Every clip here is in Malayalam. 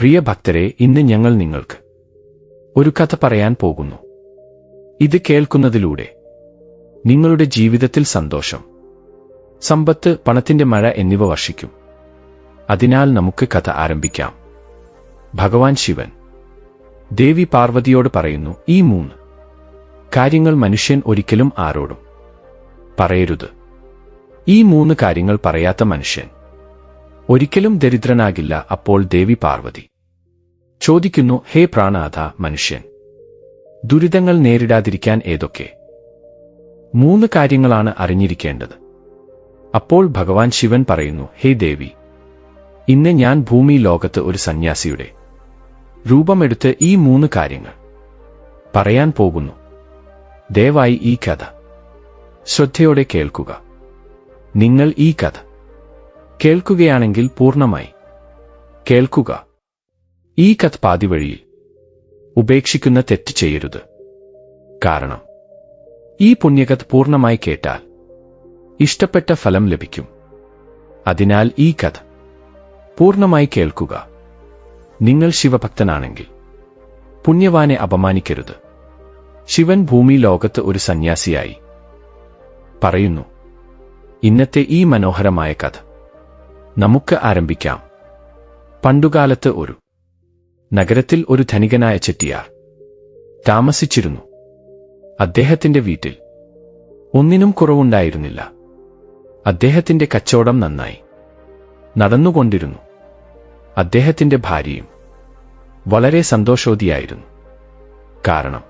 പ്രിയ ഭക്തരെ ഇന്ന് ഞങ്ങൾ നിങ്ങൾക്ക് ഒരു കഥ പറയാൻ പോകുന്നു. ഇത് കേൾക്കുന്നതിലൂടെ നിങ്ങളുടെ ജീവിതത്തിൽ സന്തോഷം സമ്പത്ത് പണത്തിന്റെ മഴ എന്നിവ വർഷിക്കും. അതിനാൽ നമുക്ക് കഥ ആരംഭിക്കാം. ഭഗവാൻ ശിവൻ ദേവി പാർവതിയോട് പറയുന്നു ഈ മൂന്ന് കാര്യങ്ങൾ മനുഷ്യൻ ഒരിക്കലും ആരോടും പറയരുത്. ഈ മൂന്ന് കാര്യങ്ങൾ പറയാത്ത മനുഷ്യൻ ഒരിക്കലും ദരിദ്രനാകില്ല. അപ്പോൾ ദേവി പാർവതി ചോദിക്കുന്നു ഹേ പ്രാണാഥ മനുഷ്യൻ ദുരിതങ്ങൾ നേരിടാതിരിക്കാൻ ഏതൊക്കെ? മൂന്ന് കാര്യങ്ങളാണ് അറിഞ്ഞിരിക്കേണ്ടത്. അപ്പോൾ ഭഗവാൻ ശിവൻ പറയുന്നു ഹേ ദേവി ഇന്ന് ഞാൻ ഭൂമി ലോകത്ത് ഒരു സന്യാസിയുടെ രൂപമെടുത്ത് ഈ മൂന്ന് കാര്യങ്ങൾ പറയാൻ പോകുന്നു. ദയവായി ഈ കഥ ശ്രദ്ധയോടെ കേൾക്കുക. നിങ്ങൾ ഈ കഥ കേൾക്കുകയാണെങ്കിൽ പൂർണമായി കേൾക്കുക. ഈ കഥ പാതി വഴിയിൽ ഉപേക്ഷിക്കുന്ന തെറ്റ് ചെയ്യരുത്. കാരണം ഈ പുണ്യകഥ പൂർണമായി കേട്ടാൽ ഇഷ്ടപ്പെട്ട ഫലം ലഭിക്കും. അതിനാൽ ഈ കഥ പൂർണമായി കേൾക്കുക. നിങ്ങൾ ശിവഭക്തനാണെങ്കിൽ പുണ്യവാനെ അപമാനിക്കരുത്. ശിവൻ ഭൂമി ലോകത്ത് ഒരു സന്യാസിയായി. പറയുന്നു ഇന്നത്തെ ഈ മനോഹരമായ കഥ നമുക്ക് ആരംഭിക്കാം. പണ്ടുകാലത്ത് ഒരു നഗരത്തിൽ ഒരു ധനികനായ ചെട്ടിയാർ താമസിച്ചിരുന്നു. അദ്ദേഹത്തിന്റെ വീട്ടിൽ ഒന്നിനും കുറവുണ്ടായിരുന്നില്ല. അദ്ദേഹത്തിന്റെ കച്ചവടം നന്നായി. നടന്നുകൊണ്ടിരുന്നു. അദ്ദേഹത്തിന്റെ ഭാര്യയും വളരെ സന്തോഷവതിയായിരുന്നു. കാരണം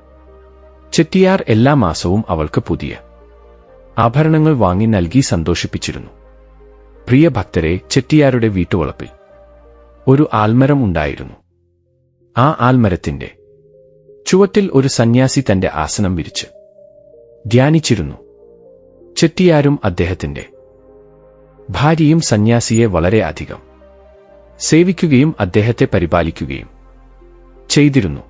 ചെട്ടിയാർ എല്ലാ മാസവും അവൾക്ക് പുതിയ ആഭരണങ്ങൾ വാങ്ങി നൽകി സന്തോഷിപ്പിച്ചിരുന്നു. പ്രിയ ഭക്തരെ ചെട്ടിയാരുടെ വീട്ടുവളപ്പിൽ ഒരു ആൽമരം ഉണ്ടായിരുന്നു. ആ ആൽമരത്തിന്റെ. ചുവട്ടിൽ ഒരു സന്യാസി തന്റെ ആസനം വിരിച്ച്. ധ്യാനിച്ചിരുന്നു. ചെട്ടിയാരും അദ്ദേഹത്തിന്റെ. ഭാര്യയും സന്യാസിയെ വളരെയധികം സേവിക്കുകയും അദ്ദേഹത്തെ പരിപാലിക്കുകയും ചെയ്തിരുന്നു.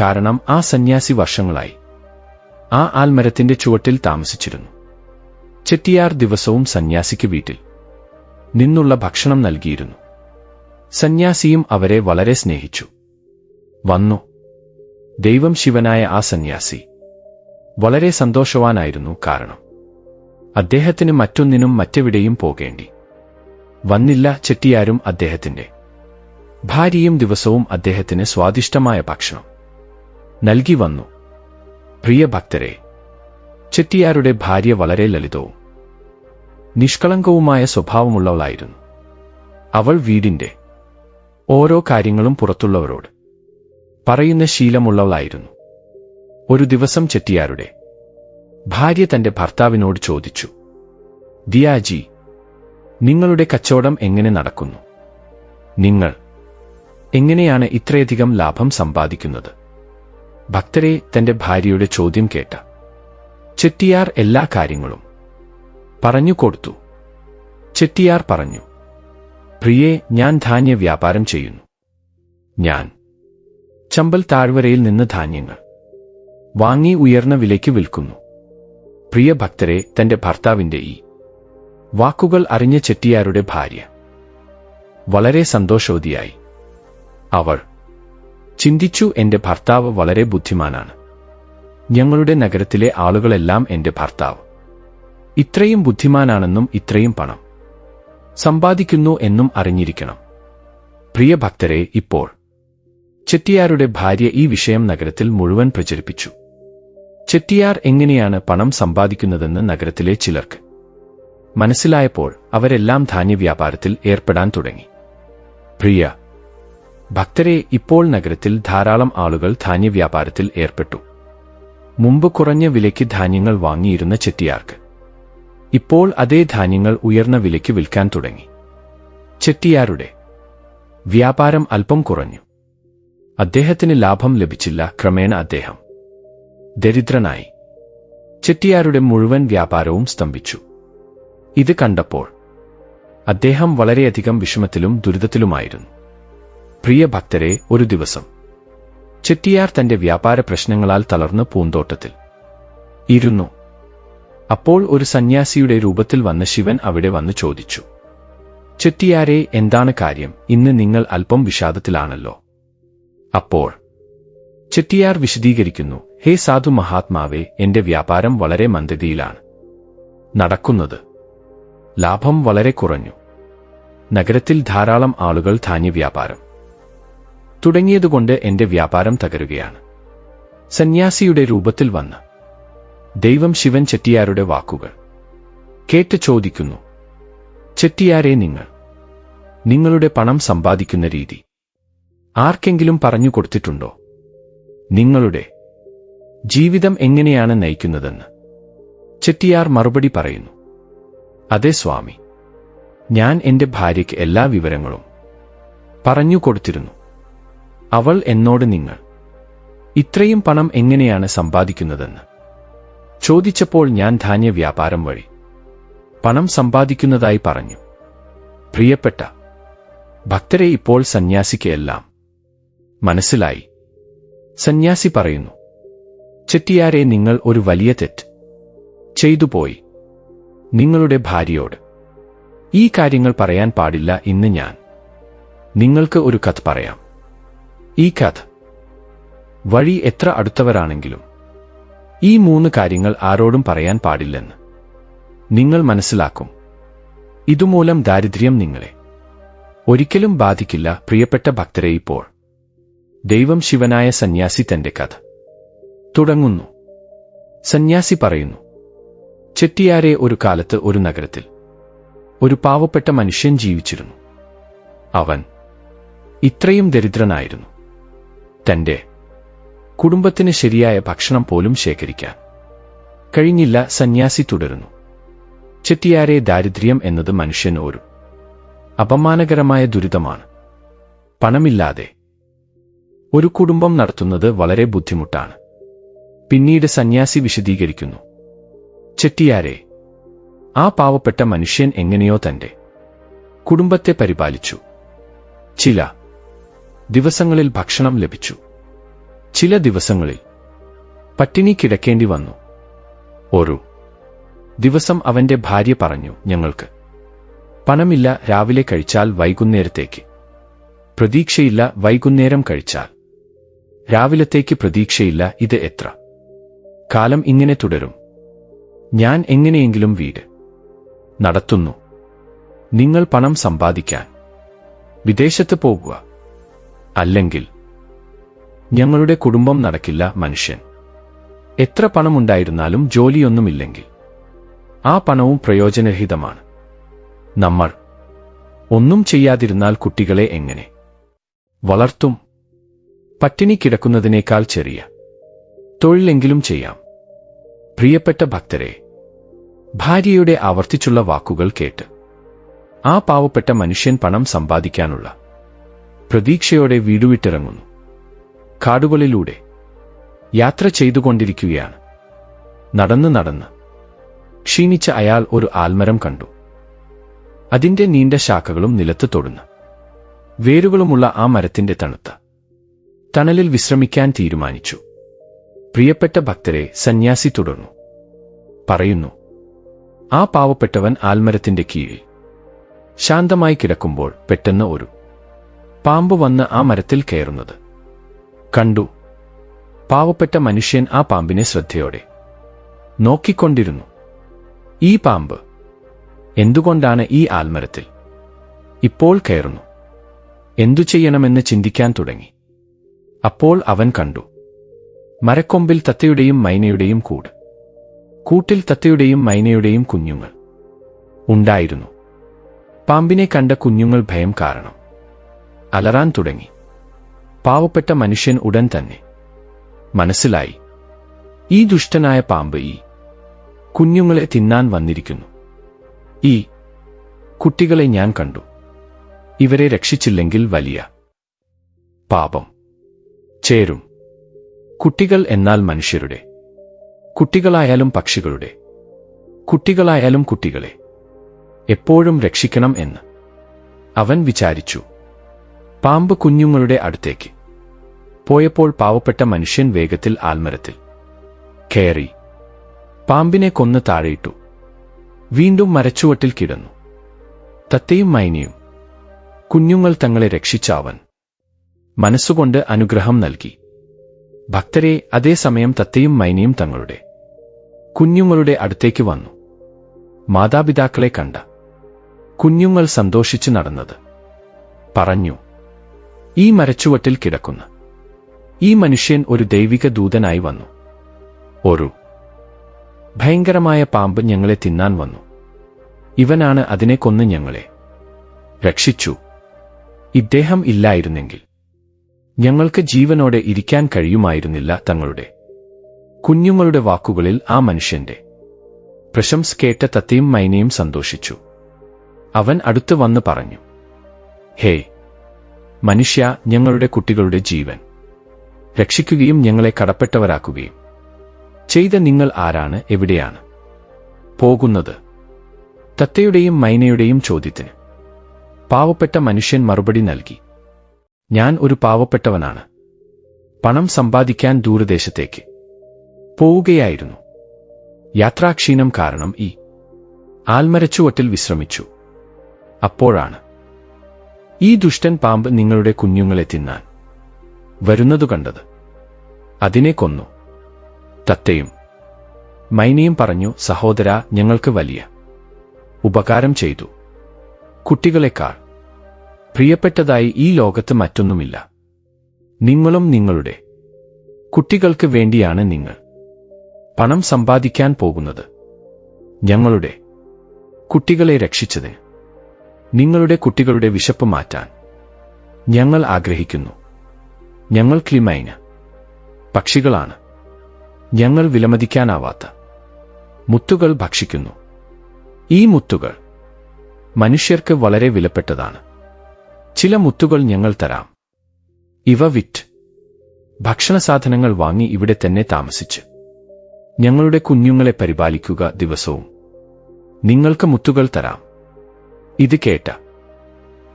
കാരണം ആ സന്യാസി വർഷങ്ങളായി. ആ ആൽമരത്തിന്റെ ചുവട്ടിൽ താമസിച്ചിരുന്നു. ചെട്ടിയാർ ദിവസവും സന്യാസിക്ക് വീട്ടിൽ നിന്നുള്ള ഭക്ഷണം നൽകിയിരുന്നു. സന്യാസിയും അവരെ വളരെ സ്നേഹിച്ചു. വന്നു. ദൈവം ശിവനായ ആ സന്യാസി. വളരെ സന്തോഷവാനായിരുന്നു കാരണം. അദ്ദേഹത്തിന് മറ്റൊന്നിനും മറ്റെവിടെയും പോകേണ്ടി. വന്നില്ല ചെട്ടിയാരും അദ്ദേഹത്തിന്റെ. ഭാര്യയും ദിവസവും അദ്ദേഹത്തിന് സ്വാദിഷ്ടമായ ഭക്ഷണം. നൽകി വന്നു. പ്രിയ ഭക്തരെ ചെട്ടിയാരുടെ ഭാര്യ വളരെ ലളിതവും നിഷ്കളങ്കവുമായ സ്വഭാവമുള്ളവളായിരുന്നു. അവൾ വീടിന്റെ ഓരോ കാര്യങ്ങളും പുറത്തുള്ളവരോട് പറയുന്ന ശീലമുള്ളവളായിരുന്നു. ഒരു ദിവസം ചെട്ടിയാരുടെ ഭാര്യ തന്റെ ഭർത്താവിനോട് ചോദിച്ചു ദിയാജി നിങ്ങളുടെ കച്ചവടം എങ്ങനെ നടക്കുന്നു? നിങ്ങൾ എങ്ങനെയാണ് ഇത്രയധികം ലാഭം സമ്പാദിക്കുന്നത്? ഭക്തരെ തന്റെ ഭാര്യയുടെ ചോദ്യം കേട്ട ചെട്ടിയാർ എല്ലാ കാര്യങ്ങളും പറഞ്ഞു കൊടുത്തു. ചെട്ടിയാർ പറഞ്ഞു പ്രിയേ ഞാൻ ധാന്യ വ്യാപാരം ചെയ്യുന്നു. ഞാൻ. ചമ്പൽ താഴ്വരയിൽ നിന്ന് ധാന്യങ്ങൾ. വാങ്ങി ഉയർന്ന വിലയ്ക്ക് വിൽക്കുന്നു. പ്രിയ ഭക്തരെ തന്റെ ഭർത്താവിന്റെ ഈ വാക്കുകൾ അറിഞ്ഞ ചെട്ടിയാരുടെ ഭാര്യ. വളരെ സന്തോഷവതിയായി. അവൾ. ചിന്തിച്ചു എന്റെ ഭർത്താവ് വളരെ ബുദ്ധിമാനാണ്. ഞങ്ങളുടെ നഗരത്തിലെ ആളുകളെല്ലാം എന്റെ ഭർത്താവ്. ഇത്രയും ബുദ്ധിമാനാണെന്നും ഇത്രയും പണം. സമ്പാദിക്കുന്നു എന്നും അറിഞ്ഞിരിക്കണം. പ്രിയ ഭക്തരെ ഇപ്പോൾ ചെട്ടിയാരുടെ ഭാര്യ ഈ വിഷയം നഗരത്തിൽ മുഴുവൻ പ്രചരിപ്പിച്ചു. ചെട്ടിയാർ എങ്ങനെയാണ് പണം സമ്പാദിക്കുന്നതെന്ന് നഗരത്തിലെ ചിലർക്ക് മനസ്സിലായപ്പോൾ അവരെല്ലാം ധാന്യവ്യാപാരത്തിൽ ഏർപ്പെടാൻ തുടങ്ങി. പ്രിയ ഭക്തരെ ഇപ്പോൾ നഗരത്തിൽ ധാരാളം ആളുകൾ ധാന്യവ്യാപാരത്തിൽ ഏർപ്പെട്ടു. മുമ്പ് കുറഞ്ഞ വിലയ്ക്ക് ധാന്യങ്ങൾ വാങ്ങിയിരുന്ന ചെട്ടിയാർക്ക് ഇപ്പോൾ അതേ ധാന്യങ്ങൾ ഉയർന്ന വിലയ്ക്ക് വിൽക്കാൻ തുടങ്ങി. ചെട്ടിയാരുടെ വ്യാപാരം അല്പം കുറഞ്ഞു. അദ്ദേഹത്തിന് ലാഭം ലഭിച്ചില്ല ക്രമേണ അദ്ദേഹം ദരിദ്രനായി. ചെട്ടിയാരുടെ മുഴുവൻ വ്യാപാരവും സ്തംഭിച്ചു. ഇത് കണ്ടപ്പോൾ അദ്ദേഹം വളരെയധികം വിഷമത്തിലും ദുരിതത്തിലുമായിരുന്നു. പ്രിയ ഭക്തരെ ഒരു ദിവസം ചെട്ടിയാർ തന്റെ വ്യാപാര പ്രശ്നങ്ങളാൽ തളർന്ന് പൂന്തോട്ടത്തിൽ ഇരുന്നു. അപ്പോൾ ഒരു സന്യാസിയുടെ രൂപത്തിൽ വന്ന ശിവൻ അവിടെ വന്ന് ചോദിച്ചു ചെട്ടിയാരെ എന്താണ് കാര്യം? ഇന്ന് നിങ്ങൾ അല്പം വിഷാദത്തിലാണല്ലോ. അപ്പോൾ ചെട്ടിയാർ വിശദീകരിക്കുന്നു ഹേ സാധു മഹാത്മാവേ എന്റെ വ്യാപാരം വളരെ മന്ദതിയിലാണ്. നടക്കുന്നത് ലാഭം വളരെ കുറഞ്ഞു. നഗരത്തിൽ ധാരാളം ആളുകൾ ധാന്യവ്യാപാരം തുടങ്ങിയതുകൊണ്ട് എന്റെ വ്യാപാരം തകരുകയാണ്. സന്യാസിയുടെ രൂപത്തിൽ വന്ന് ദൈവം ശിവൻ ചെട്ടിയാരുടെ വാക്കുകൾ. കേട്ട് ചോദിക്കുന്നു ചെട്ടിയാരെ നിങ്ങൾ? നിങ്ങളുടെ പണം സമ്പാദിക്കുന്ന രീതി. ആർക്കെങ്കിലും പറഞ്ഞു കൊടുത്തിട്ടുണ്ടോ? നിങ്ങളുടെ ജീവിതം എങ്ങനെയാണ് നയിക്കുന്നതെന്ന്? ചെട്ടിയാർ മറുപടി പറയുന്നു അതെ സ്വാമി ഞാൻ എന്റെ ഭാര്യയ്ക്ക് എല്ലാ വിവരങ്ങളും പറഞ്ഞു കൊടുത്തിരുന്നു. അവൾ എന്നോട് നിങ്ങൾ ഇത്രയും പണം എങ്ങനെയാണ് സമ്പാദിക്കുന്നതെന്ന്? ചോദിച്ചപ്പോൾ ഞാൻ ധാന്യ വ്യാപാരം വഴി പണം സമ്പാദിക്കുന്നതായി പറഞ്ഞു. പ്രിയപ്പെട്ട ഭക്തരെ ഇപ്പോൾ സന്യാസിക്ക് എല്ലാം മനസ്സിലായി. സന്യാസി പറയുന്നു ചെട്ടിയാരെ നിങ്ങൾ ഒരു വലിയ തെറ്റ് ചെയ്തുപോയി നിങ്ങളുടെ ഭാര്യയോട്. ഈ കാര്യങ്ങൾ പറയാൻ പാടില്ല ഇന്ന് ഞാൻ നിങ്ങൾക്ക് ഒരു കഥ പറയാം. ഈ കഥ വഴി എത്ര അടുത്തവരാണെങ്കിലും ഈ മൂന്ന് കാര്യങ്ങൾ ആരോടും പറയാൻ പാടില്ലെന്ന് നിങ്ങൾ മനസ്സിലാക്കും. ഇതുമൂലം ദാരിദ്ര്യം നിങ്ങളെ ഒരിക്കലും ബാധിക്കില്ല പ്രിയപ്പെട്ട ഭക്തരെ ഇപ്പോൾ. ദൈവം ശിവനായ സന്യാസി തന്റെ കഥ തുടങ്ങുന്നു. സന്യാസി പറയുന്നു ചെട്ടിയാരെ ഒരു കാലത്ത് ഒരു നഗരത്തിൽ ഒരു പാവപ്പെട്ട മനുഷ്യൻ ജീവിച്ചിരുന്നു. അവൻ ഇത്രയും ദരിദ്രനായിരുന്നു. തന്റെ കുടുംബത്തിന് ശരിയായ ഭക്ഷണം പോലും ശേഖരിക്കാൻ കഴിഞ്ഞില്ല സന്യാസി തുടരുന്നു. ചെട്ടിയാരെ ദാരിദ്ര്യം എന്നത് മനുഷ്യൻ ഒരു അപമാനകരമായ ദുരിതമാണ്. പണമില്ലാതെ ഒരു കുടുംബം നടത്തുന്നത് വളരെ ബുദ്ധിമുട്ടാണ്. പിന്നീട് സന്യാസി വിശദീകരിക്കുന്നു. ചെട്ടിയാരെ ആ പാവപ്പെട്ട മനുഷ്യൻ എങ്ങനെയോ തന്റെ കുടുംബത്തെ പരിപാലിച്ചു. ചില ദിവസങ്ങളിൽ ഭക്ഷണം ലഭിച്ചു. ചില ദിവസങ്ങളിൽ പട്ടിണി കിടക്കേണ്ടി വന്നു. ഒരു ദിവസം അവന്റെ ഭാര്യ പറഞ്ഞു ഞങ്ങൾക്ക് പണമില്ല രാവിലെ കഴിച്ചാൽ വൈകുന്നേരത്തേക്ക്. പ്രതീക്ഷയില്ല വൈകുന്നേരം കഴിച്ചാൽ. രാവിലത്തേക്ക് പ്രതീക്ഷയില്ല ഇത് എത്ര? കാലം ഇങ്ങനെ തുടരും. ഞാൻ എങ്ങനെയെങ്കിലും വീട് നടത്തുന്നു. നിങ്ങൾ പണം സമ്പാദിക്കാൻ വിദേശത്ത് പോകുക. അല്ലെങ്കിൽ ഞങ്ങളുടെ കുടുംബം നടക്കില്ല മനുഷ്യൻ. എത്ര പണമുണ്ടായിരുന്നാലും ജോലിയൊന്നുമില്ലെങ്കിൽ. ആ പണവും പ്രയോജനരഹിതമാണ്. നമ്മൾ ഒന്നും ചെയ്യാതിരുന്നാൽ കുട്ടികളെ എങ്ങനെ? വളർത്തും. പട്ടിണി കിടക്കുന്നതിനേക്കാൾ ചെറിയ. തൊഴിലെങ്കിലും ചെയ്യാം. പ്രിയപ്പെട്ട ഭക്തരെ ഭാര്യയുടെ ആവർത്തിച്ചുള്ള വാക്കുകൾ കേട്ട് ആ പാവപ്പെട്ട മനുഷ്യൻ പണം സമ്പാദിക്കാനുള്ള പ്രതീക്ഷയോടെ വീടുവിട്ടിറങ്ങുന്നു. കാടുകളിലൂടെ യാത്ര ചെയ്തുകൊണ്ടിരിക്കുകയാണ്. നടന്ന് നടന്ന് ക്ഷീണിച്ച അയാൾ ഒരു ആൽമരം കണ്ടു. അതിന്റെ നീണ്ട ശാഖകളും നിലത്ത് തൊടുന്നു. വേരുകളുമുള്ള ആ മരത്തിന്റെ തണുത്ത തണലിൽ വിശ്രമിക്കാൻ തീരുമാനിച്ചു. പ്രിയപ്പെട്ട ഭക്തരെ സന്യാസി തുടർന്നു. പറയുന്നു ആ പാവപ്പെട്ടവൻ ആൽമരത്തിന്റെ കീഴിൽ ശാന്തമായി കിടക്കുമ്പോൾ പെട്ടെന്ന് ഒരു പാമ്പ് വന്ന് ആ മരത്തിൽ കയറുന്നത് കണ്ടു. പാവപ്പെട്ട മനുഷ്യൻ ആ പാമ്പിനെ ശ്രദ്ധയോടെ നോക്കിക്കൊണ്ടിരുന്നു. ഈ പാമ്പ് എന്തുകൊണ്ടാണ് ഈ ആൽമരത്തിൽ ഇപ്പോൾ കയറുന്നു? എന്തു ചെയ്യണമെന്ന് ചിന്തിക്കാൻ തുടങ്ങി. അപ്പോൾ അവൻ കണ്ടു. മരക്കൊമ്പിൽ തത്തയുടെയും മൈനയുടെയും കൂട്. കൂട്ടിൽ തത്തയുടെയും മൈനയുടെയും കുഞ്ഞുങ്ങൾ ഉണ്ടായിരുന്നു. പാമ്പിനെ കണ്ട കുഞ്ഞുങ്ങൾ ഭയം കാരണം അലറാൻ തുടങ്ങി. പാവപ്പെട്ട മനുഷ്യൻ ഉടൻ തന്നെ. മനസ്സിലായി. ഈ ദുഷ്ടനായ പാമ്പ് ഈ കുഞ്ഞുങ്ങളെ തിന്നാൻ വന്നിരിക്കുന്നു. ഈ കുട്ടികളെ ഞാൻ കണ്ടു. ഇവരെ രക്ഷിച്ചില്ലെങ്കിൽ വലിയ പാപം. ചേരും. കുട്ടികൾ എന്നാൽ മനുഷ്യരുടെ. കുട്ടികളായാലും പക്ഷികളുടെ. കുട്ടികളായാലും കുട്ടികളെ. എപ്പോഴും രക്ഷിക്കണം എന്ന് അവൻ വിചാരിച്ചു. പാമ്പ് കുഞ്ഞുങ്ങളുടെ അടുത്തേക്ക്. പോയപ്പോൾ പാവപ്പെട്ട മനുഷ്യൻ വേഗത്തിൽ ആൽമരത്തിൽ കയറി പാമ്പിനെ കൊന്ന് താഴെയിട്ടു. വീണ്ടും മരച്ചുവട്ടിൽ കിടന്നു. തത്തയും മൈനിയും കുഞ്ഞുങ്ങൾ തങ്ങളെ രക്ഷിച്ച അവൻ മനസ്സുകൊണ്ട് അനുഗ്രഹം നൽകി. ഭക്തരെ അതേസമയം തത്തയും മൈനിയും തങ്ങളുടെ കുഞ്ഞുങ്ങളുടെ അടുത്തേക്ക് വന്നു. മാതാപിതാക്കളെ കണ്ട കുഞ്ഞുങ്ങൾ സന്തോഷിച്ചു നടന്നത്. പറഞ്ഞു ഈ മരച്ചുവട്ടിൽ കിടക്കുന്നു. ഈ മനുഷ്യൻ ഒരു ദൈവിക ദൂതനായി വന്നു. ഒരു ഭയങ്കരമായ പാമ്പ് ഞങ്ങളെ തിന്നാൻ വന്നു. ഇവനാണ് അതിനെ കൊന്ന് ഞങ്ങളെ. രക്ഷിച്ചു. ഇദ്ദേഹം ഇല്ലായിരുന്നെങ്കിൽ. ഞങ്ങൾക്ക് ജീവനോടെ ഇരിക്കാൻ കഴിയുമായിരുന്നില്ല തങ്ങളുടെ. കുഞ്ഞുങ്ങളുടെ വാക്കുകളിൽ ആ മനുഷ്യന്റെ പ്രശംസ് കേട്ട തത്തയും മൈനയും സന്തോഷിച്ചു. അവൻ അടുത്തു വന്ന് പറഞ്ഞു ഹേ മനുഷ്യ ഞങ്ങളുടെ കുട്ടികളുടെ ജീവൻ. രക്ഷിക്കുകയും ഞങ്ങളെ കടപ്പെട്ടവരാക്കുകയും. ചെയ്ത നിങ്ങൾ ആരാണ്? എവിടെയാണ്? പോകുന്നത്. തത്തയുടെയും മൈനയുടെയും ചോദ്യത്തിന്. പാവപ്പെട്ട മനുഷ്യൻ മറുപടി നൽകി. ഞാൻ ഒരു പാവപ്പെട്ടവനാണ്. പണം സമ്പാദിക്കാൻ ദൂരദേശത്തേക്ക്. പോവുകയായിരുന്നു. യാത്രാക്ഷീണം കാരണം ഈ. ആൽമരച്ചുവട്ടിൽ വിശ്രമിച്ചു. അപ്പോഴാണ് ഈ ദുഷ്ടൻ പാമ്പ് നിങ്ങളുടെ കുഞ്ഞുങ്ങളെ തിന്നാൻ വരുന്നതു കണ്ടത്. അതിനെ കൊന്നു. തത്തയും മൈനയും പറഞ്ഞു സഹോദര ഞങ്ങൾക്ക് വലിയ ഉപകാരം ചെയ്തു. കുട്ടികളെക്കാൾ പ്രിയപ്പെട്ടതായി ഈ ലോകത്ത് മറ്റൊന്നുമില്ല. നിങ്ങളും നിങ്ങളുടെ കുട്ടികൾക്ക് വേണ്ടിയാണ് നിങ്ങൾ പണം സമ്പാദിക്കാൻ പോകുന്നത്. ഞങ്ങളുടെ കുട്ടികളെ രക്ഷിച്ചതിന് നിങ്ങളുടെ കുട്ടികളുടെ വിശപ്പ് മാറ്റാൻ. ഞങ്ങൾ ആഗ്രഹിക്കുന്നു. ഞങ്ങൾ ക്ലിമൈന്. പക്ഷികളാണ്. ഞങ്ങൾ വിലമതിക്കാനാവാത്ത. മുത്തുകൾ ഭക്ഷിക്കുന്നു. ഈ മുത്തുകൾ മനുഷ്യർക്ക് വളരെ വിലപ്പെട്ടതാണ്. ചില മുത്തുകൾ ഞങ്ങൾ തരാം. ഇവ വിറ്റ് ഭക്ഷണസാധനങ്ങൾ വാങ്ങി ഇവിടെ തന്നെ താമസിച്ച് ഞങ്ങളുടെ കുഞ്ഞുങ്ങളെ പരിപാലിക്കുക ദിവസവും. നിങ്ങൾക്ക് മുത്തുകൾ തരാം. ഇത് കേട്ട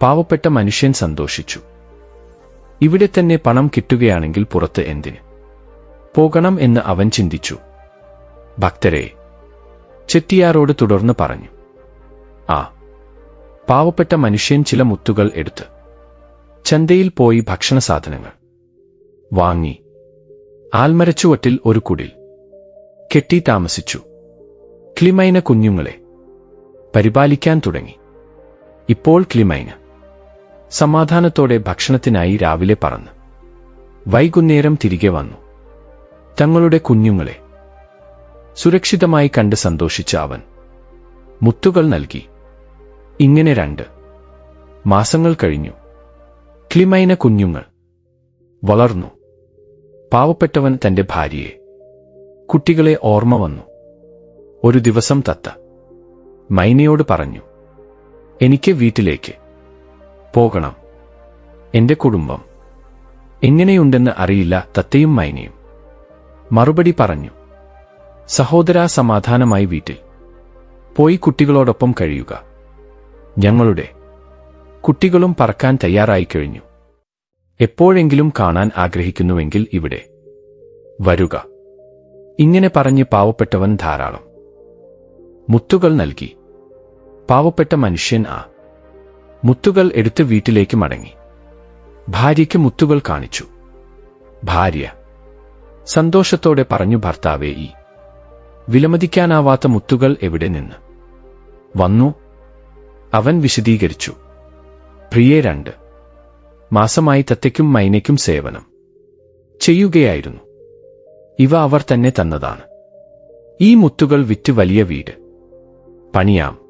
പാവപ്പെട്ട മനുഷ്യൻ സന്തോഷിച്ചു. ഇവിടെ തന്നെ പണം കിട്ടുകയാണെങ്കിൽ പുറത്ത് എന്തിന്? പോകണം എന്ന് അവൻ ചിന്തിച്ചു. ഭക്തരെ ചെട്ടിയാരോട് തുടർന്ന് പറഞ്ഞു. ആ പാവപ്പെട്ട മനുഷ്യൻ ചില മുത്തുകൾ എടുത്ത് ചന്തയിൽ പോയി ഭക്ഷണ സാധനങ്ങൾ വാങ്ങി ആൽമരച്ചുവട്ടിൽ ഒരു കുടിൽ കെട്ടി താമസിച്ചു. ക്ലിമൈന കുഞ്ഞുങ്ങളെ പരിപാലിക്കാൻ തുടങ്ങി. ഇപ്പോൾ ക്ലിമൈന്. സമാധാനത്തോടെ ഭക്ഷണത്തിനായി രാവിലെ പറന്ന്. വൈകുന്നേരം തിരികെ വന്നു. തങ്ങളുടെ കുഞ്ഞുങ്ങളെ. സുരക്ഷിതമായി കണ്ട് സന്തോഷിച്ച അവൻ. മുത്തുകൾ നൽകി. ഇങ്ങനെ രണ്ട്. മാസങ്ങൾ കഴിഞ്ഞു. ക്ലിമൈന കുഞ്ഞുങ്ങൾ. വളർന്നു. പാവപ്പെട്ടവൻ തന്റെ ഭാര്യയെ. കുട്ടികളെ ഓർമ്മ വന്നു. ഒരു ദിവസം തത്ത. മൈനയോട് പറഞ്ഞു. എനിക്ക് വീട്ടിലേക്ക് പോകണം. എന്റെ കുടുംബം എങ്ങനെയുണ്ടെന്ന് അറിയില്ല തത്തയും മൈനയും. മറുപടി പറഞ്ഞു സഹോദരാ സമാധാനമായി വീട്ടിൽ. പോയി കുട്ടികളോടൊപ്പം കഴിയുക. ഞങ്ങളുടെ കുട്ടികളും പറക്കാൻ തയ്യാറായി കഴിഞ്ഞു. എപ്പോഴെങ്കിലും കാണാൻ ആഗ്രഹിക്കുന്നുവെങ്കിൽ ഇവിടെ വരുക. ഇങ്ങനെ പറഞ്ഞ് പാവപ്പെട്ടവൻ ധാരാളം മുത്തുകൾ നൽകി. പാവപ്പെട്ട മനുഷ്യൻ ആ. മുത്തുകൾ എടുത്ത് വീട്ടിലേക്ക് മടങ്ങി. ഭാര്യയ്ക്ക് മുത്തുകൾ കാണിച്ചു. ഭാര്യ സന്തോഷത്തോടെ പറഞ്ഞു ഭർത്താവേ ഈ. വിലമതിക്കാനാവാത്ത മുത്തുകൾ എവിടെ നിന്ന്? വന്നു. അവൻ വിശദീകരിച്ചു. പ്രിയെ രണ്ട്. മാസമായി തത്തയ്ക്കും മൈനയ്ക്കും സേവനം. ചെയ്യുകയായിരുന്നു. ഇവ അവർ തന്നെ തന്നതാണ്. ഈ മുത്തുകൾ വിറ്റ് വലിയ വീട്. പണിയാം.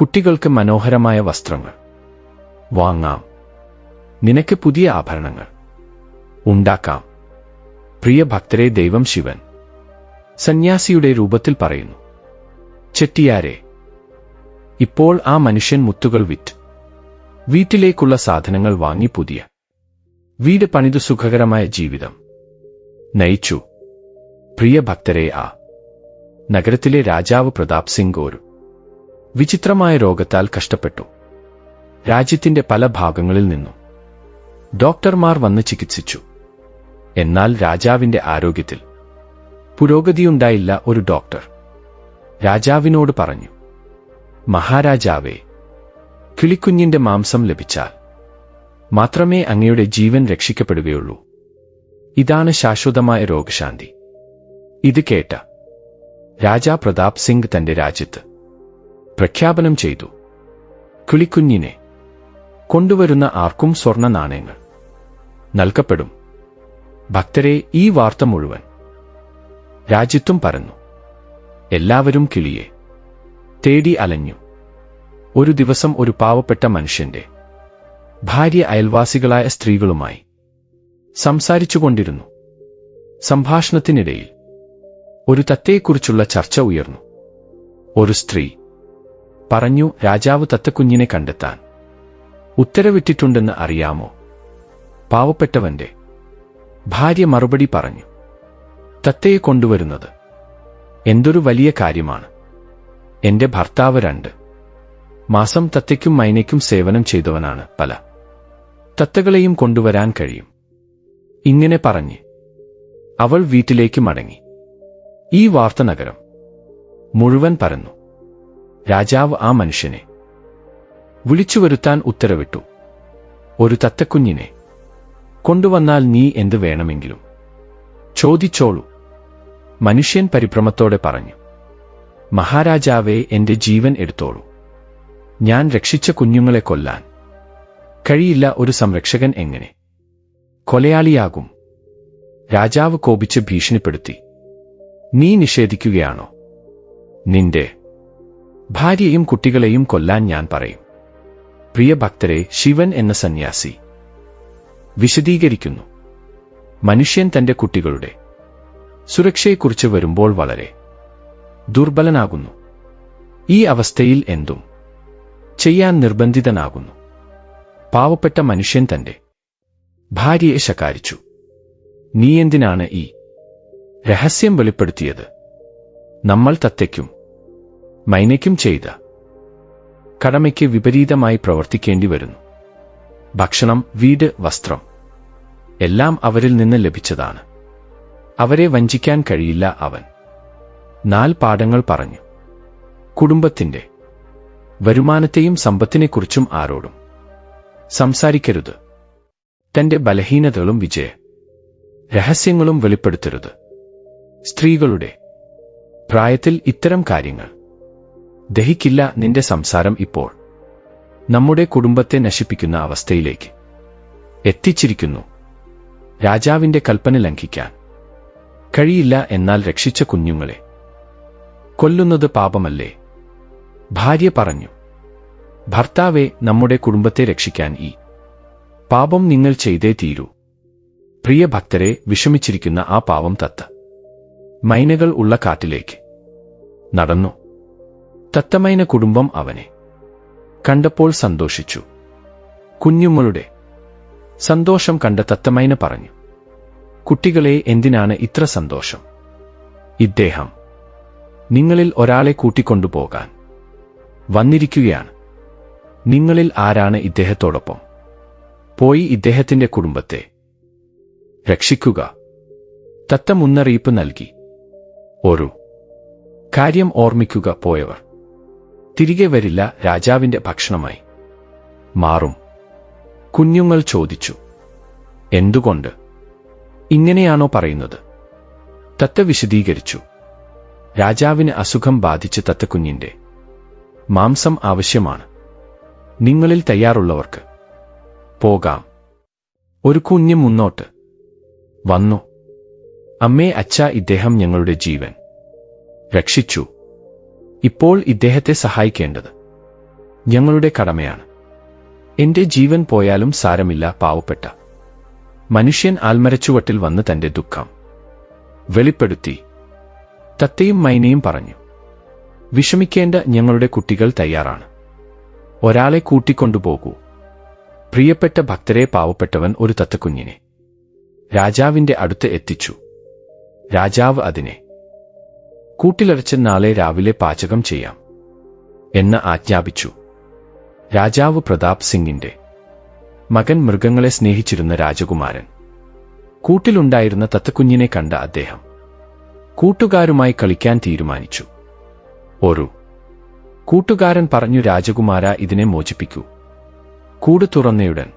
കുട്ടികൾക്ക് മനോഹരമായ വസ്ത്രങ്ങൾ. വാങ്ങാം. നിനക്ക് പുതിയ ആഭരണങ്ങൾ. ഉണ്ടാക്കാം. പ്രിയ ഭക്തരെ ദൈവം ശിവൻ. സന്യാസിയുടെ രൂപത്തിൽ പറയുന്നു ചെട്ടിയാരെ ഇപ്പോൾ ആ മനുഷ്യൻ മുത്തുകൾ വിറ്റ്. വീട്ടിലേക്കുള്ള സാധനങ്ങൾ വാങ്ങി പുതിയ. വീട് പണിതു സുഖകരമായ ജീവിതം. നയിച്ചു. പ്രിയ ഭക്തരെ ആ നഗരത്തിലെ രാജാവ് പ്രതാപ് സിംഗ് ഒരു വിചിത്രമായ രോഗത്താൽ കഷ്ടപ്പെട്ടു. രാജ്യത്തിന്റെ പല ഭാഗങ്ങളിൽ നിന്നും ഡോക്ടർമാർ വന്ന് ചികിത്സിച്ചു. എന്നാൽ രാജാവിന്റെ ആരോഗ്യത്തിൽ പുരോഗതിയുണ്ടായില്ല ഒരു ഡോക്ടർ. രാജാവിനോട് പറഞ്ഞു മഹാരാജാവേ കിളിക്കുഞ്ഞിന്റെ മാംസം ലഭിച്ചാൽ മാത്രമേ അങ്ങയുടെ ജീവൻ രക്ഷിക്കപ്പെടുകയുള്ളൂ. ഇതാണ് ശാശ്വതമായ രോഗശാന്തി. ഇത് കേട്ട രാജാ പ്രതാപ് സിംഗ് തന്റെ രാജ്യത്ത് പ്രഖ്യാപനം ചെയ്തു. കിളിക്കുഞ്ഞിനെ കൊണ്ടുവരുന്ന ആർക്കും സ്വർണ നാണയങ്ങൾ നൽകപ്പെടും. ഭക്തരെ ഈ വാർത്ത മുഴുവൻ രാജ്യത്തും പരന്നു. എല്ലാവരും കിളിയെ തേടി അലഞ്ഞു. ഒരു ദിവസം ഒരു പാവപ്പെട്ട മനുഷ്യന്റെ ഭാര്യ അയൽവാസികളായ സ്ത്രീകളുമായി സംസാരിച്ചുകൊണ്ടിരുന്നു. സംഭാഷണത്തിനിടയിൽ ഒരു തത്തയെക്കുറിച്ചുള്ള ചർച്ച ഉയർന്നു. ഒരു സ്ത്രീ പറഞ്ഞു രാജാവ് തത്തക്കുഞ്ഞിനെ കണ്ടെത്താൻ. ഉത്തരവിട്ടിട്ടുണ്ടെന്ന് അറിയാമോ? പാവപ്പെട്ടവന്റെ. ഭാര്യ മറുപടി പറഞ്ഞു. തത്തയെ കൊണ്ടുവരുന്നത്. എന്തൊരു വലിയ കാര്യമാണ്. എന്റെ ഭർത്താവ് രണ്ട്. മാസം തത്തയ്ക്കും മൈനയ്ക്കും സേവനം ചെയ്തവനാണ് പല. തത്തകളെയും കൊണ്ടുവരാൻ കഴിയും. ഇങ്ങനെ പറഞ്ഞ് അവൾ വീട്ടിലേക്ക് മടങ്ങി. ഈ വാർത്ത നഗരം മുഴുവൻ പരന്നു. രാജാവ് ആ മനുഷ്യനെ. വിളിച്ചു വരുത്താൻ ഉത്തരവിട്ടു. ഒരു തത്തക്കുഞ്ഞിനെ. കൊണ്ടുവന്നാൽ നീ എന്ത് വേണമെങ്കിലും. ചോദിച്ചോളൂ. മനുഷ്യൻ പരിഭ്രമത്തോടെ പറഞ്ഞു. മഹാരാജാവെ എന്റെ ജീവൻ എടുത്തോളൂ. ഞാൻ രക്ഷിച്ച കുഞ്ഞുങ്ങളെ കൊല്ലാൻ. കഴിയില്ല ഒരു സംരക്ഷകൻ എങ്ങനെ? കൊലയാളിയാകും. രാജാവ് കോപിച്ച് ഭീഷണിപ്പെടുത്തി. നീ നിഷേധിക്കുകയാണോ? നിന്റെ ഭാര്യയും കുട്ടികളെയും കൊല്ലാൻ ഞാൻ പറയും. പ്രിയ ഭക്തരെ ശിവൻ എന്ന സന്യാസി. വിശദീകരിക്കുന്നു. മനുഷ്യൻ തന്റെ കുട്ടികളുടെ സുരക്ഷയെക്കുറിച്ച് വരുമ്പോൾ വളരെ ദുർബലനാകുന്നു. ഈ അവസ്ഥയിൽ എന്തും ചെയ്യാൻ നിർബന്ധിതനാകുന്നു. പാവപ്പെട്ട മനുഷ്യൻ തന്റെ ഭാര്യയെ ശകാരിച്ചു. നീ എന്തിനാണ് ഈ രഹസ്യം വെളിപ്പെടുത്തിയത്? നമ്മൾ തത്തയ്ക്കും മൈനയ്ക്കും ചെയ്ത. കടമയ്ക്ക് വിപരീതമായി പ്രവർത്തിക്കേണ്ടി വരുന്നു. ഭക്ഷണം വീട് വസ്ത്രം എല്ലാം അവരിൽ നിന്ന് ലഭിച്ചതാണ്. അവരെ വഞ്ചിക്കാൻ കഴിയില്ല അവൻ. നാൽ പാഠങ്ങൾ പറഞ്ഞു. കുടുംബത്തിന്റെ വരുമാനത്തെയും സമ്പത്തിനെക്കുറിച്ചും ആരോടും സംസാരിക്കരുത്. തന്റെ ബലഹീനതകളും വിജയ രഹസ്യങ്ങളും വെളിപ്പെടുത്തരുത്. സ്ത്രീകളുടെ പ്രായത്തിൽ ഇത്തരം കാര്യങ്ങൾ ദഹിക്കില്ല നിന്റെ സംസാരം ഇപ്പോൾ. നമ്മുടെ കുടുംബത്തെ നശിപ്പിക്കുന്ന അവസ്ഥയിലേക്ക്. എത്തിച്ചിരിക്കുന്നു. രാജാവിന്റെ കൽപ്പന ലംഘിക്കാൻ. കഴിയില്ല എന്നാൽ രക്ഷിച്ച കുഞ്ഞുങ്ങളെ. കൊല്ലുന്നത് പാപമല്ലേ? ഭാര്യ പറഞ്ഞു. ഭർത്താവെ നമ്മുടെ കുടുംബത്തെ രക്ഷിക്കാൻ ഈ. പാപം നിങ്ങൾ ചെയ്തേ തീരൂ. പ്രിയ ഭക്തരെ വിഷമിച്ചിരിക്കുന്ന ആ പാവം തത്ത്. മൈനകൾ ഉള്ള കാറ്റിലേക്ക് നടന്നു. തത്തമൈന കുടുംബം അവനെ കണ്ടപ്പോൾ സന്തോഷിച്ചു. കുഞ്ഞുമ്മളുടെ സന്തോഷം കണ്ട തത്തമൈന പറഞ്ഞു കുട്ടികളെ എന്തിനാണ് ഇത്ര സന്തോഷം? ഇദ്ദേഹം നിങ്ങളിൽ ഒരാളെ കൂട്ടിക്കൊണ്ടുപോകാൻ വന്നിരിക്കുകയാണ്. നിങ്ങളിൽ ആരാണ് ഇദ്ദേഹത്തോടൊപ്പം? പോയി ഇദ്ദേഹത്തിന്റെ കുടുംബത്തെ രക്ഷിക്കുക. തത്ത മുന്നറിയിപ്പ് നൽകി. ഒരു കാര്യം ഓർമ്മിക്കുക പോയവർ തിരികെ വരില്ല രാജാവിന്റെ ഭക്ഷണമായി. മാറും. കുഞ്ഞുങ്ങൾ ചോദിച്ചു എന്തുകൊണ്ട്? ഇങ്ങനെയാണോ പറയുന്നത്? തത്ത വിശദീകരിച്ചു രാജാവിന് അസുഖം ബാധിച്ച് തത്തക്കുഞ്ഞിന്റെ. മാംസം ആവശ്യമാണ്. നിങ്ങളിൽ തയ്യാറുള്ളവർക്ക്. പോകാം. ഒരു കുഞ്ഞ് മുന്നോട്ട് വന്നു. അമ്മേ അച്ഛ ഇദ്ദേഹം ഞങ്ങളുടെ ജീവൻ. രക്ഷിച്ചു. ഇപ്പോൾ ഇദ്ദേഹത്തെ സഹായിക്കേണ്ടത് ഞങ്ങളുടെ കടമയാണ്. എന്റെ ജീവൻ പോയാലും സാരമില്ല പാവപ്പെട്ട. മനുഷ്യൻ ആൽമരച്ചുവട്ടിൽ വന്ന് തന്റെ ദുഃഖം വെളിപ്പെടുത്തി. തത്തയും മൈനയും പറഞ്ഞു വിഷമിക്കേണ്ട ഞങ്ങളുടെ കുട്ടികൾ തയ്യാറാണ്. ഒരാളെ കൂട്ടിക്കൊണ്ടുപോകൂ. പ്രിയപ്പെട്ട ഭക്തരെ പാവപ്പെട്ടവൻ ഒരു തത്തക്കുഞ്ഞിനെ. രാജാവിന്റെ അടുത്ത് എത്തിച്ചു. രാജാവ് അതിനെ കൂട്ടിലടച്ച് നാളെ രാവിലെ പാചകം ചെയ്യാം എന്ന് ആജ്ഞാപിച്ചു. രാജാവ് പ്രതാപ് സിംഗിന്റെ മകൻ മൃഗങ്ങളെ സ്നേഹിച്ചിരുന്ന രാജകുമാരൻ. കൂട്ടിലുണ്ടായിരുന്ന തത്തക്കുഞ്ഞിനെ കണ്ട അദ്ദേഹം കൂട്ടുകാരുമായി കളിക്കാൻ തീരുമാനിച്ചു. ഒരു കൂട്ടുകാരൻ പറഞ്ഞു രാജകുമാര ഇതിനെ മോചിപ്പിക്കൂ. കൂട് തുറന്നയുടൻ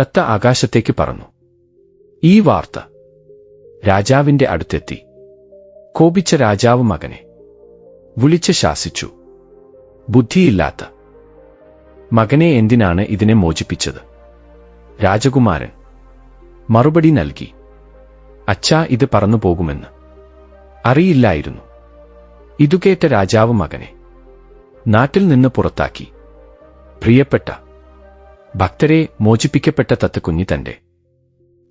തത്ത ആകാശത്തേക്ക് പറന്നു. ഈ വാർത്ത രാജാവിന്റെ അടുത്തെത്തി. കോപിച്ച രാജാവ് മകനെ. വിളിച്ച് ശാസിച്ചു. ബുദ്ധിയില്ലാത്ത. മകനെ എന്തിനാണ് ഇതിനെ മോചിപ്പിച്ചത്? രാജകുമാരൻ. മറുപടി നൽകി. അച്ഛാ ഇത് പറന്നു പോകുമെന്ന്. അറിയില്ലായിരുന്നു. ഇതുകേട്ട രാജാവ് മകനെ. നാട്ടിൽ നിന്ന് പുറത്താക്കി. പ്രിയപ്പെട്ട. ഭക്തരെ മോചിപ്പിക്കപ്പെട്ട തത്ത് കുഞ്ഞി തന്റെ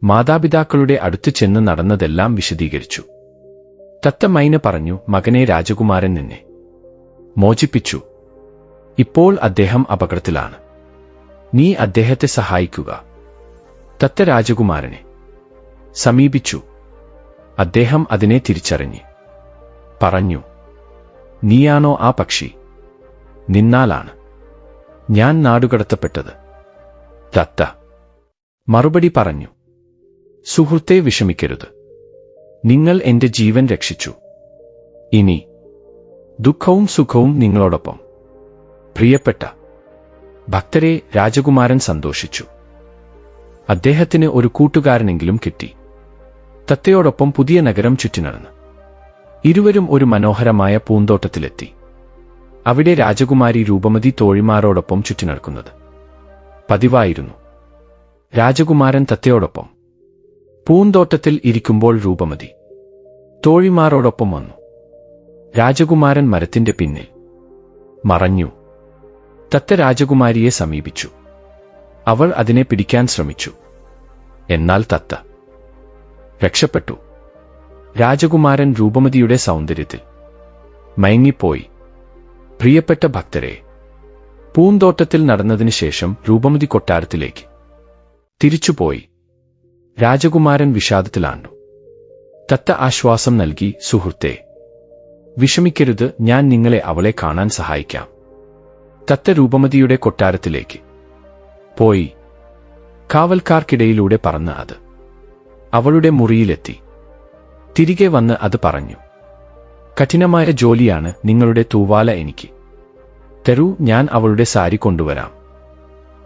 മാതാപിതാക്കളുടെ അടുത്ത് ചെന്ന് നടന്നതെല്ലാം വിശദീകരിച്ചു. തത്ത മൈന പറഞ്ഞു മകനെ രാജകുമാരൻ നിന്നെ. മോചിപ്പിച്ചു. ഇപ്പോൾ അദ്ദേഹം അപകടത്തിലാണ്. നീ അദ്ദേഹത്തെ സഹായിക്കുക. തത്ത രാജകുമാരനെ സമീപിച്ചു. അദ്ദേഹം അതിനെ തിരിച്ചറിഞ്ഞ് പറഞ്ഞു നീയാണോ ആ പക്ഷി? നിന്നാലാണ്. ഞാൻ നാടുകടത്തപ്പെട്ടത്. തത്ത മറുപടി പറഞ്ഞു സുഹൃത്തെ വിഷമിക്കരുത്. നിങ്ങൾ എന്റെ ജീവൻ രക്ഷിച്ചു. ഇനി ദുഃഖവും സുഖവും നിങ്ങളോടൊപ്പം. പ്രിയപ്പെട്ട ഭക്തരെ രാജകുമാരൻ സന്തോഷിച്ചു. അദ്ദേഹത്തിന് ഒരു കൂട്ടുകാരനെങ്കിലും കിട്ടി. തത്തയോടൊപ്പം പുതിയ നഗരം ചുറ്റിനടന്ന്. ഇരുവരും ഒരു മനോഹരമായ പൂന്തോട്ടത്തിലെത്തി. അവിടെ രാജകുമാരി രൂപമതി തോഴിമാരോടൊപ്പം ചുറ്റിനടക്കുന്നത്. പതിവായിരുന്നു. രാജകുമാരൻ തത്തയോടൊപ്പം. പൂന്തോട്ടത്തിൽ ഇരിക്കുമ്പോൾ രൂപമതി. തോഴിമാരോടൊപ്പം വന്നു. രാജകുമാരൻ മരത്തിന്റെ പിന്നിൽ മറഞ്ഞു. തത്ത രാജകുമാരിയെ സമീപിച്ചു. അവൾ അതിനെ പിടിക്കാൻ ശ്രമിച്ചു. എന്നാൽ തത്ത രക്ഷപ്പെട്ടു. രാജകുമാരൻ രൂപമതിയുടെ സൗന്ദര്യത്തിൽ മയങ്ങിപ്പോയി. പ്രിയപ്പെട്ട ഭക്തരെ പൂന്തോട്ടത്തിൽ നടന്നതിനു ശേഷം രൂപമതി കൊട്ടാരത്തിലേക്ക് തിരിച്ചുപോയി. രാജകുമാരൻ വിഷാദത്തിലാണ്ടു തത്ത ആശ്വാസം നൽകി സുഹൃത്തെ വിഷമിക്കരുത് ഞാൻ നിങ്ങളെ അവളെ കാണാൻ സഹായിക്കാം. തത്ത രൂപമതിയുടെ കൊട്ടാരത്തിലേക്ക് പോയി. കാവൽക്കാർക്കിടയിലൂടെ പറന്ന് അത് അവളുടെ മുറിയിലെത്തി. തിരികെ വന്ന് അത് പറഞ്ഞു കഠിനമായ ജോലിയാണ് നിങ്ങളുടെ തൂവാല എനിക്ക്. തരൂ ഞാൻ അവളുടെ സാരി കൊണ്ടുവരാം.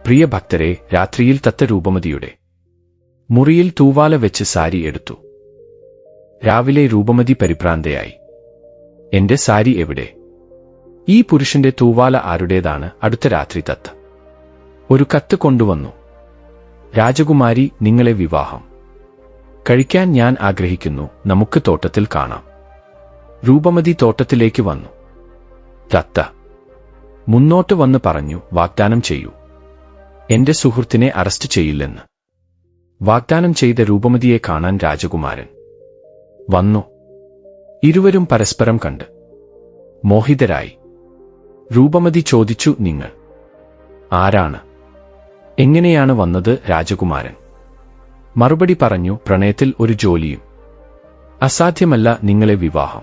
പ്രിയ ഭക്തരെ രാത്രിയിൽ തത്ത രൂപമതിയുടെ മുറിയിൽ തൂവാല വെച്ച് സാരി എടുത്തു. രാവിലെ രൂപമതി പരിഭ്രാന്തയായി. എന്റെ സാരി എവിടെ? ഈ പുരുഷന്റെ തൂവാല ആരുടേതാണ്? അടുത്ത രാത്രി തത്ത്. ഒരു കത്ത് കൊണ്ടുവന്നു. രാജകുമാരി നിങ്ങളെ വിവാഹം. കഴിക്കാൻ ഞാൻ ആഗ്രഹിക്കുന്നു. നമുക്ക് തോട്ടത്തിൽ കാണാം. രൂപമതി തോട്ടത്തിലേക്ക് വന്നു. തത്ത. മുന്നോട്ട് വന്ന് പറഞ്ഞു വാഗ്ദാനം ചെയ്യൂ. എന്റെ സുഹൃത്തിനെ അറസ്റ്റ് ചെയ്യില്ലെന്ന്. വാഗ്ദാനം ചെയ്ത രൂപമതിയെ കാണാൻ രാജകുമാരൻ വന്നു. ഇരുവരും പരസ്പരം കണ്ട്. മോഹിതരായി. രൂപമതി ചോദിച്ചു നിങ്ങൾ ആരാണ്? എങ്ങനെയാണ് വന്നത് രാജകുമാരൻ? മറുപടി പറഞ്ഞു പ്രണയത്തിൽ ഒരു ജോലിയും. അസാധ്യമല്ല നിങ്ങളെ വിവാഹം.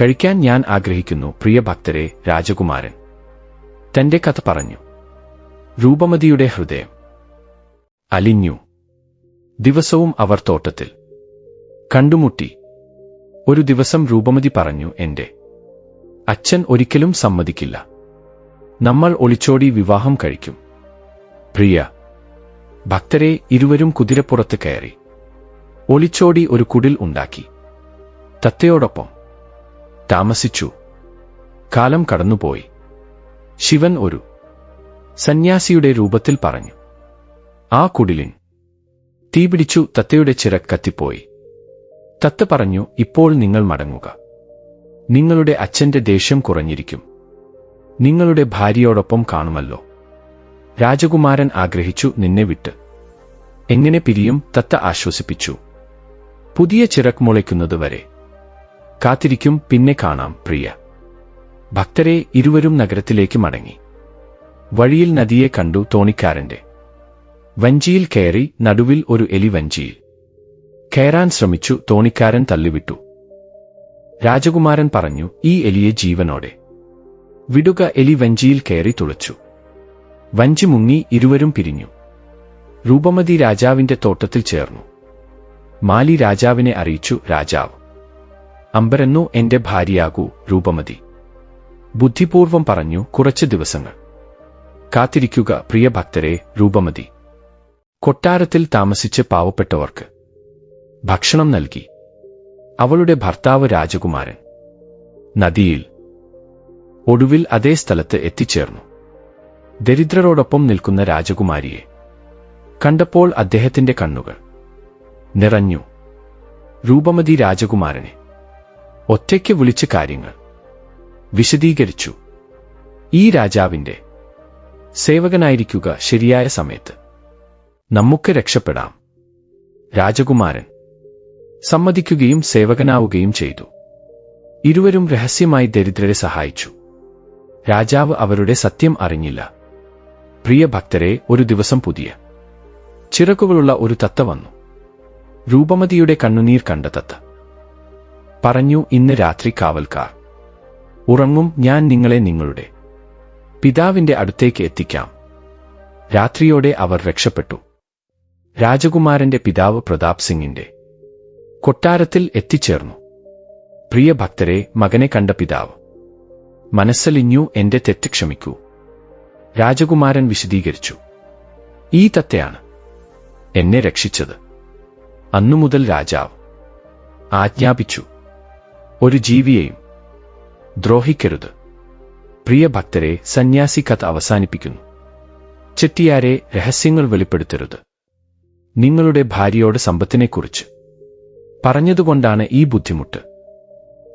കഴിക്കാൻ ഞാൻ ആഗ്രഹിക്കുന്നു പ്രിയ ഭക്തരെ രാജകുമാരൻ തന്റെ കഥ പറഞ്ഞു. രൂപമതിയുടെ ഹൃദയം അലിഞ്ഞു. ദിവസവും അവർ തോട്ടത്തിൽ. കണ്ടുമുട്ടി. ഒരു ദിവസം രൂപമതി പറഞ്ഞു എന്റെ അച്ഛൻ ഒരിക്കലും സമ്മതിക്കില്ല. നമ്മൾ ഒളിച്ചോടി വിവാഹം കഴിക്കും. പ്രിയ ഭക്തരെ ഇരുവരും കുതിരപ്പുറത്ത് കയറി. ഒളിച്ചോടി ഒരു കുടിൽ ഉണ്ടാക്കി. തത്തയോടൊപ്പം. താമസിച്ചു. കാലം കടന്നുപോയി. ശിവൻ ഒരു സന്യാസിയുടെ രൂപത്തിൽ പറഞ്ഞു. ആ കുടിലിൻ തീപിടിച്ചു തത്തയുടെ ചിറ കത്തിപ്പോയി. തത്ത പറഞ്ഞു ഇപ്പോൾ നിങ്ങൾ മടങ്ങുക. നിങ്ങളുടെ അച്ഛന്റെ ദേഷ്യം കുറഞ്ഞിരിക്കും. നിങ്ങളുടെ ഭാര്യയോടൊപ്പം കാണുമല്ലോ. രാജകുമാരൻ ആഗ്രഹിച്ചു നിന്നെ വിട്ട്. എങ്ങനെ പിരിയും? തത്ത ആശ്വസിപ്പിച്ചു. പുതിയ ചിറക് മുളയ്ക്കുന്നതുവരെ കാത്തിരിക്കും പിന്നെ കാണാം പ്രിയ. ഭക്തരെ ഇരുവരും നഗരത്തിലേക്ക് മടങ്ങി. വഴിയിൽ നദിയെ കണ്ടു തോണിക്കാരന്റെ. വഞ്ചിയിൽ കയറി നടുവിൽ ഒരു എലി വഞ്ചിയിൽ കയറാൻ ശ്രമിച്ചു തോണിക്കാരൻ തള്ളിവിട്ടു. രാജകുമാരൻ പറഞ്ഞു ഈ എലിയെ ജീവനോടെ. വിടുക എലി വഞ്ചിയിൽ കയറി തുളച്ചു. വഞ്ചി മുങ്ങി ഇരുവരും പിരിഞ്ഞു. രൂപമതി രാജാവിന്റെ തോട്ടത്തിൽ ചേർന്നു. മാലി രാജാവിനെ അറിയിച്ചു രാജാവ് അമ്പരന്നു എന്റെ ഭാര്യയാകൂ രൂപമതി. ബുദ്ധിപൂർവം പറഞ്ഞു കുറച്ച് ദിവസങ്ങൾ. കാത്തിരിക്കുക പ്രിയ ഭക്തരെ രൂപമതി. കൊട്ടാരത്തിൽ താമസിച്ച് പാവപ്പെട്ടവർക്ക് ഭക്ഷണം നൽകി. അവളുടെ ഭർത്താവ് രാജകുമാരൻ നദിയിൽ ഒടുവിൽ അതേ സ്ഥലത്ത് എത്തിച്ചേർന്നു. ദരിദ്രരോടൊപ്പം നിൽക്കുന്ന രാജകുമാരിയെ കണ്ടപ്പോൾ അദ്ദേഹത്തിന്റെ കണ്ണുകൾ നിറഞ്ഞു. രൂപമതി രാജകുമാരനെ ഒറ്റയ്ക്ക് വിളിച്ച് കാര്യങ്ങൾ വിശദീകരിച്ചു. ഈ രാജാവിന്റെ സേവകനായിരിക്കുക ശരിയായ സമയത്ത്. നമുക്ക് രക്ഷപ്പെടാം. രാജകുമാരൻ സമ്മതിക്കുകയും സേവകനാവുകയും ചെയ്തു. ഇരുവരും രഹസ്യമായി ദരിദ്രരെ സഹായിച്ചു. രാജാവ് അവരുടെ സത്യം അറിഞ്ഞില്ല. പ്രിയ ഭക്തരെ ഒരു ദിവസം പുതിയ. ചിറക്കുകളുള്ള ഒരു തത്ത വന്നു. രൂപമതിയുടെ കണ്ണുനീർ കണ്ട തത്ത. പറഞ്ഞു ഇന്ന് രാത്രി കാവൽക്കാർ. ഉറങ്ങും ഞാൻ നിങ്ങളെ നിങ്ങളുടെ. പിതാവിന്റെ അടുത്തേക്ക് എത്തിക്കാം. രാത്രിയോടെ അവർ രക്ഷപ്പെട്ടു. രാജകുമാരന്റെ പിതാവ് പ്രതാപ് സിംഗിന്റെ കൊട്ടാരത്തിൽ എത്തിച്ചേർന്നു. പ്രിയ ഭക്തരെ മകനെ കണ്ട പിതാവ് മനസ്സലിഞ്ഞു എന്റെ തെറ്റ് ക്ഷമിക്കൂ. രാജകുമാരൻ വിശദീകരിച്ചു ഈ തത്തയാണ് എന്നെ രക്ഷിച്ചത്. അന്നുമുതൽ രാജാവ് ആജ്ഞാപിച്ചു ഒരു ജീവിയെയും ദ്രോഹിക്കരുത്. പ്രിയ ഭക്തരെ സന്യാസി കഥ അവസാനിപ്പിക്കുന്നു. ചെട്ടിയാരെ രഹസ്യങ്ങൾ വെളിപ്പെടുത്തരുത്. നിങ്ങളുടെ ഭാര്യയോട് സമ്പത്തിനെക്കുറിച്ച്. പറഞ്ഞതുകൊണ്ടാണ് ഈ ബുദ്ധിമുട്ട്.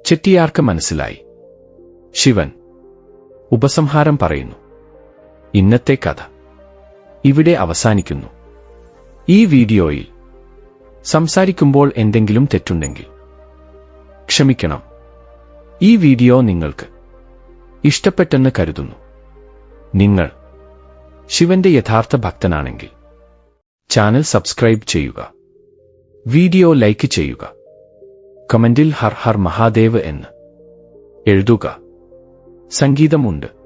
ചെട്ടിയാർക്ക് മനസ്സിലായി. ശിവൻ ഉപസംഹാരം പറയുന്നു. ഇന്നത്തെ കഥ. ഇവിടെ അവസാനിക്കുന്നു. ഈ വീഡിയോയിൽ സംസാരിക്കുമ്പോൾ എന്തെങ്കിലും തെറ്റുണ്ടെങ്കിൽ ക്ഷമിക്കണം. ഈ വീഡിയോ നിങ്ങൾക്ക് ഇഷ്ടപ്പെട്ടെന്ന് കരുതുന്നു. നിങ്ങൾ ശിവന്റെ യഥാർത്ഥ ഭക്തനാണെങ്കിൽ ചാനൽ സബ്സ്ക്രൈബ് ചെയ്യുക. വീഡിയോ ലൈക്ക് ചെയ്യുക. കമന്റിൽ ഹർ ഹർ മഹാദേവ് എന്ന് എഴുതുക. സംഗീതമുണ്ട്.